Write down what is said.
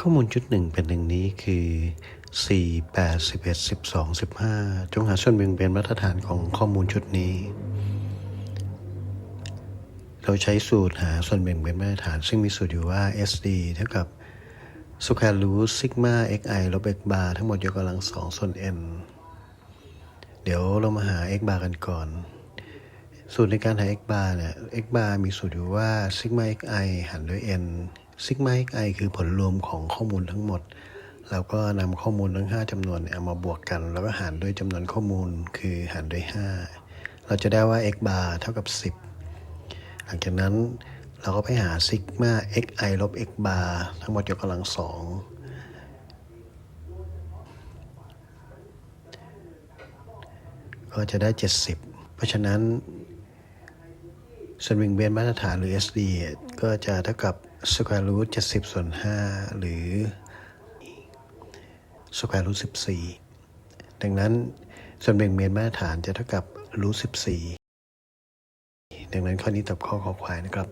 ข้อมูลชุดหนึ่งเป็นดังนี้คือ 4 8 11 12 15 จงหาส่วนแบ่งเป็นมาตรฐานของข้อมูลชุดนี้ เราใช้สูตรหาส่วนแบ่งเป็นมาตรฐาน ซึ่งมีสูตรอยู่ว่า SD เท่ากับ square root sigma xi ลบ x bar ทั้งหมดยกกำลัง2ส่วน n เดี๋ยวเรามาหา x bar กันก่อน สูตรในการหา x bar เนี่ย x bar มีสูตรอยู่ว่า sigma xi หารด้วย n sigma xi คือผลรวมของข้อมูลทั้งหมด แล้วก็นำข้อมูลทั้ง 5จำนวนเอามาบวกกัน แล้วก็หารด้วยจำนวนข้อมูลคือหารด้วย 5 เราจะได้ว่า x bar เท่ากับ 10 หลังจากนั้นเราก็ไปหา sigma xi ลบ x bar ทั้งหมดยกกำลังสองก็จะได้ 70 เพราะฉะนั้นสวนแบ่งเบนมาตรฐานหรือ SD ก็จะเท่ากับ square root 70ส่วน5หรือ square root 14ดังนั้นส่วนแบ่งเบนมาตรฐานจะเท่ากับ root 14ดังนั้นข้อนี้ตอบข้อขอควายนะครับ